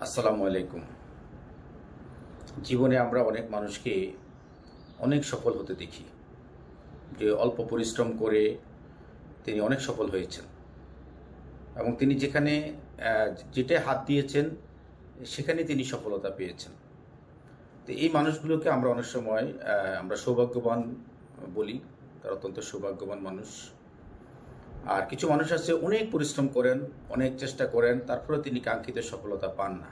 আসসালামু আলাইকুম। জীবনে আমরা অনেক মানুষকে অনেক সফল হতে দেখি। যে অল্প পরিশ্রম করে তিনি অনেক সফল হয়েছেন। এবং তিনি যেখানে যেটায় হাত দিয়েছেন, সেখানে তিনি সফলতা পেয়েছেন। তো এই মানুষগুলোকে আমরা অনেক সময় আমরা সৌভাগ্যবান বলি। তারা অত্যন্ত সৌভাগ্যবান মানুষ। আর কিছু মানুষ আছে, অনেক পরিশ্রম করেন, অনেক চেষ্টা করেন তারপরে তিনি কাঙ্ক্ষিত সফলতা পান না।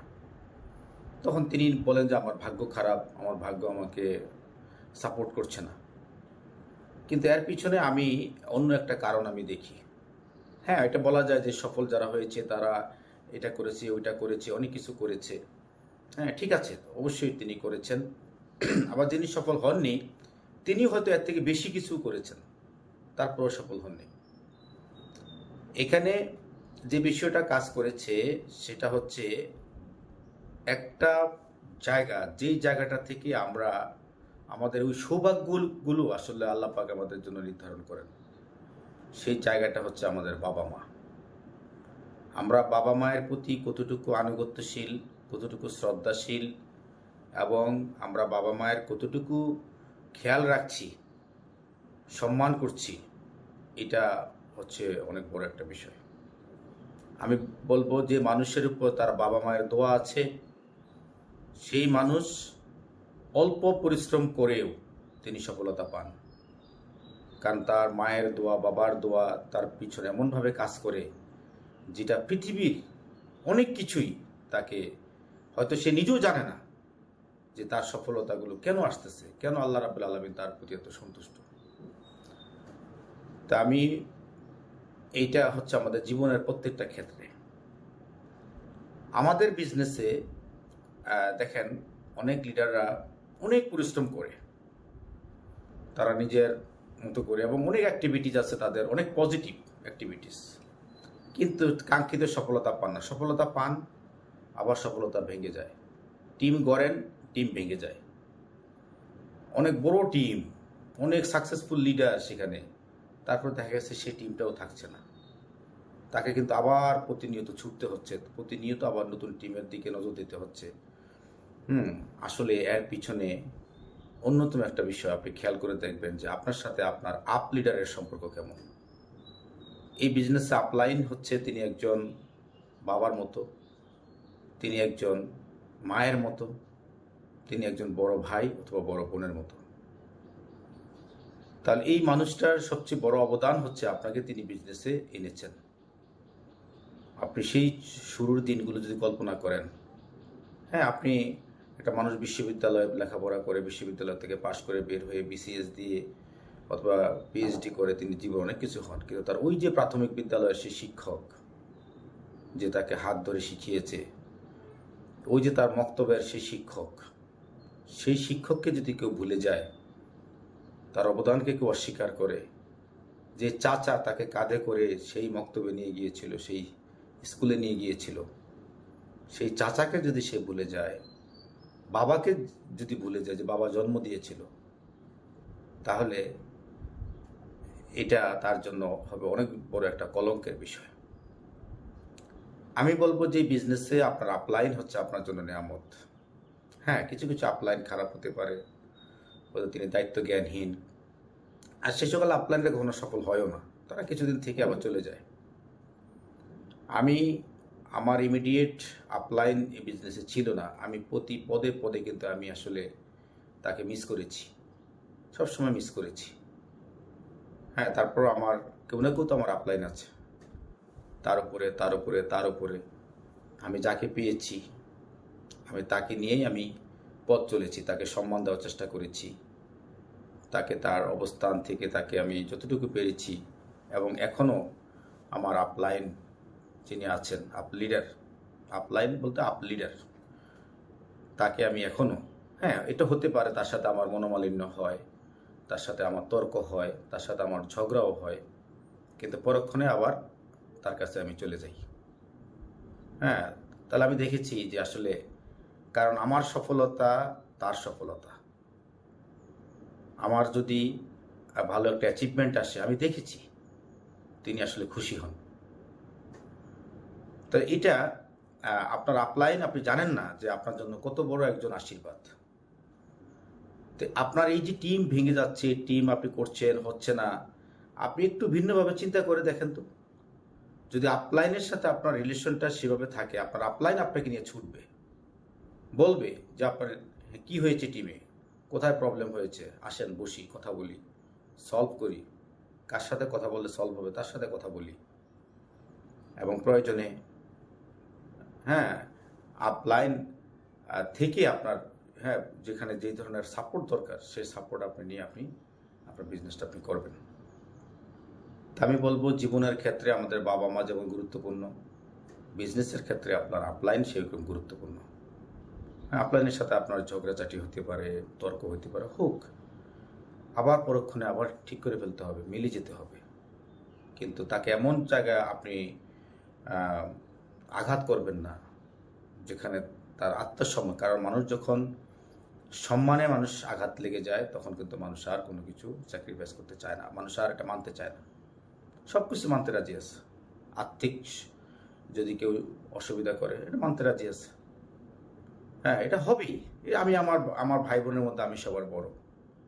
তখন তিনি বলেন যে, আমার ভাগ্য খারাপ, আমার ভাগ্য আমাকে সাপোর্ট করছে না। কিন্তু এর পিছনে আমি অন্য একটা কারণ আমি দেখি। হ্যাঁ এটা বলা যায় যে, সফল যারা হয়েছে, তারা এটা করেছে, ওইটা করেছে, অনেক কিছু করেছে। হ্যাঁ ঠিক আছে, অবশ্যই তিনি করেছেন। আবার যিনি সফল হননি তিনি হয়তো এর থেকে বেশি কিছু করেছেন, তারপরেও সফল হননি। এখানে যে বিষয়টা কাজ করেছে, সেটা হচ্ছে একটা জায়গা যেই জায়গাটা থেকে আমরা আমাদের ওই সৌভাগ্যগুলো আসলে আল্লাহ পাক আমাদের জন্য নির্ধারণ করেন। সেই জায়গাটা হচ্ছে আমাদের বাবা মা। আমরা বাবা মায়ের প্রতি কতটুকু আনুগত্যশীল, কতটুকু শ্রদ্ধাশীল এবং আমরা বাবা মায়ের কতটুকু খেয়াল রাখছি, সম্মান করছি, এটা হচ্ছে অনেক বড় একটা বিষয়। আমি বলব যে মানুষের উপর তার বাবা মায়ের দোয়া আছে। সেই মানুষ অল্প পরিশ্রম করেও তিনি সফলতা পান। কারণ তার মায়ের দোয়া, বাবার দোয়া তার পিছনে এমনভাবে কাজ করে যেটা পৃথিবীর অনেক কিছুই তাকে, হয়তো সে নিজেও জানে না যে তার সফলতাগুলো কেন আসতেছে, কেন আল্লাহ রাবুল আলমিন তার প্রতি এত সন্তুষ্ট। তা আমি এইটা হচ্ছে আমাদের জীবনের প্রত্যেকটা ক্ষেত্রে। আমাদের বিজনেসে দেখেন, অনেক লিডাররা অনেক পরিশ্রম করে। তারা নিজের মতো করে এবং অনেক অ্যাক্টিভিটিস আছে তাদের, অনেক পজিটিভ অ্যাক্টিভিটিস কিন্তু কাঙ্ক্ষিত সফলতা পান না। সফলতা পান, আবার সফলতা ভেঙে যায়। টিম গড়েন টিম ভেঙে যায়। অনেক বড় টিম অনেক সাকসেসফুল লিডার সেখানে। তারপর দেখা গেছে সেই টিমটাও থাকছে না। তাকে কিন্তু আবার প্রতিনিয়ত ছুটতে হচ্ছে, প্রতিনিয়ত আবার নতুন টিমের দিকে নজর দিতে হচ্ছে। হুম, আসলে এর পিছনে অন্যতম একটা বিষয় আপনি খেয়াল করে দেখবেন যে আপনার সাথে আপনার আপ লিডারের সম্পর্ক কেমন। এই বিজনেসে আপলাইন হচ্ছে তিনি একজন বাবার মতো, তিনি একজন মায়ের মতো, তিনি একজন বড় ভাই অথবা বড় বোনের মতো। তাহলে এই মানুষটার সবচেয়ে বড় অবদান হচ্ছে আপনাকে তিনি বিজনেসে এনেছেন। আপনি সেই শুরুর দিনগুলো যদি কল্পনা করেন হ্যাঁ আপনি একটা মানুষ বিশ্ববিদ্যালয়ে লেখাপড়া করে বিশ্ববিদ্যালয় থেকে পাশ করে বের হয়ে বিসিএস দিয়ে অথবা পিএইচডি করে তিনি জীবনে অনেক কিছু হন। কিন্তু তার ওই যে প্রাথমিক বিদ্যালয়ের সেই শিক্ষক যে তাকে হাত ধরে শিখিয়েছে, ওই যে তার মক্তব্যের সেই শিক্ষক, সেই শিক্ষককে যদি কেউ ভুলে যায় তার অবদানকে কেউ অস্বীকার করে। যে চাচা তাকে কাঁধে করে সেই মক্তব্যে নিয়ে গিয়েছিল, সেই স্কুলে নিয়ে গিয়েছিল। সেই চাচাকে যদি সে ভুলে যায়, বাবাকে যদি ভুলে যায় যে বাবা জন্ম দিয়েছিল, তাহলে এটা তার জন্য হবে অনেক বড় একটা কলঙ্কের বিষয়। আমি বলব যে বিজনেসে আপনার আপলাইন হচ্ছে আপনার জন্য নিয়ামত। হ্যাঁ কিছু কিছু আপলাইন খারাপ হতে পারে। তিনি দায়িত্ব জ্ঞানহীন। আর সে সকল আপলাইনরা কখনো সফল হয়ও না। তারা কিছুদিন থেকে আবার চলে যায়। আমি আমার ইমিডিয়েট আপলাইন এই বিজনেসে ছিল না। আমি প্রতি পদে পদে কিন্তু আমি আসলে তাকে মিস করেছি। সবসময় মিস করেছি। হ্যাঁ তারপর আমার কেউ না কেউ তো আমার আপলাইন আছে। তার উপরে তার উপরে তার উপরে। আমি যাকে পেয়েছি, আমি তাকে নিয়েই আমি পথ চলেছি, তাকে সম্মান দেওয়ার চেষ্টা করেছি। তাকে তার অবস্থান থেকে তাকে আমি যতটুকু পেরেছি এবং এখনও আমার আপলাইন যিনি আছেন আপ লিডার আপলাইন বলতে আপ লিডার তাকে আমি এখনও হ্যাঁ এটা হতে পারে তার সাথে আমার মনোমালিন্য হয়, তার সাথে আমার তর্ক হয়, তার সাথে আমার ঝগড়াও হয়, কিন্তু পরক্ষণে আবার তার কাছে আমি চলে যাই। হ্যাঁ তাহলে আমি দেখেছি যে আসলে কারণ আমার সফলতা তার সফলতা। আমার যদি ভালো একটা অ্যাচিভমেন্ট আসে, আমি দেখেছি, তিনি আসলে খুশি হন। তো এটা আপনার আপলাইন আপনি জানেন না যে আপনার জন্য কত বড় একজন আশীর্বাদ। তো আপনার এই যে টিম ভেঙে যাচ্ছে টিম আপনি করছেন, হচ্ছে না, আপনি একটু ভিন্নভাবে চিন্তা করে দেখেন তো। যদি আপলাইনের সাথে আপনার রিলেশনটা সেভাবে থাকে, আপনার আপলাইন আপনাকে নিয়ে ছুটবে। বলবে যে আপনার কী হয়েছে টিমে কোথায় প্রবলেম হয়েছে? আসেন, বসি, কথা বলি সলভ করি। কার সাথে কথা বললে সলভ হবে, তার সাথে কথা বলি। এবং প্রয়োজনে হ্যাঁ আপলাইন থেকে আপনার হ্যাঁ যেখানে যেই ধরনের সাপোর্ট দরকার, সেই সাপোর্ট আপনি নিয়ে আপনি, আপনার বিজনেসটা আপনি করবেন। তা আমি বলব, জীবনের ক্ষেত্রে আমাদের বাবা মা যেমন গুরুত্বপূর্ণ বিজনেসের ক্ষেত্রে আপনার আপলাইন সেরকম গুরুত্বপূর্ণ। আপলাইনের সাথে আপনার ঝগড়াঝাটি হতে পারে, তর্ক হতে পারে, হোক, আবার পরক্ষণে আবার ঠিক করে ফেলতে হবে, মিলে যেতে হবে। কিন্তু তাকে এমন জায়গায় আপনি আঘাত করবেন না, যেখানে তার আত্মসম্মান, কারণ মানুষ যখন সম্মানে মানুষ আঘাত লেগে যায়, তখন কিন্তু মানুষ আর কোনো কিছু স্যাক্রিফাইস করতে চায় না, মানুষ আর এটা মানতে চায় না। সব কিছু মানতে রাজি আছে। আর্থিক যদি কেউ অসুবিধা করে, এটা মানতে রাজি আছে। হ্যাঁ এটা হবেই। আমি আমার আমার ভাই বোনের মধ্যে আমি সবার বড়।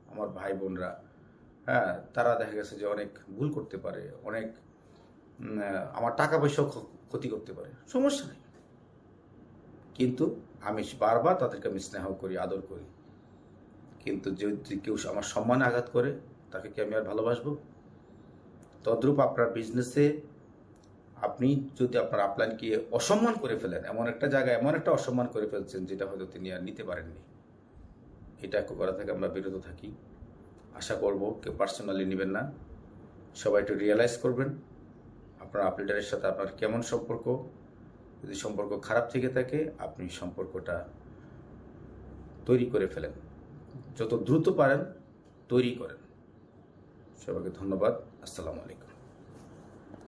আমার ভাই বোনরা হ্যাঁ তারা দেখা গেছে যে অনেক ভুল করতে পারে, অনেক আমার টাকা পয়সাও ক্ষতি করতে পারে। সমস্যা নেই। কিন্তু আমি বারবার তাদেরকে আমি স্নেহ করি, আদর করি। কিন্তু যদি কেউ আমার সম্মানে আঘাত করে, তাকে কি আমি আর ভালোবাসবো? তদ্রূপ আপনার বিজনেসে আপনি যদি আপনার আপলাইনকে অসম্মান করে ফেলেন, এমন একটা জায়গায় এমন একটা অসম্মান করে ফেলছেন যেটা হয়তো তিনি আর নিতে পারেননি। এটা করা থেকে আমরা বিরত থাকি। আশা করব কেউ পার্সোনালি নেবেন না। সবাই একটু রিয়েলাইজ করবেন আপনার আপলিডারের সাথে আপনার কেমন সম্পর্ক। যদি সম্পর্ক খারাপ থেকে থাকে, আপনি সম্পর্কটা তৈরি করে ফেলেন। যত দ্রুত পারেন, তৈরি করেন। সবাইকে ধন্যবাদ। আসসালামু আলাইকুম।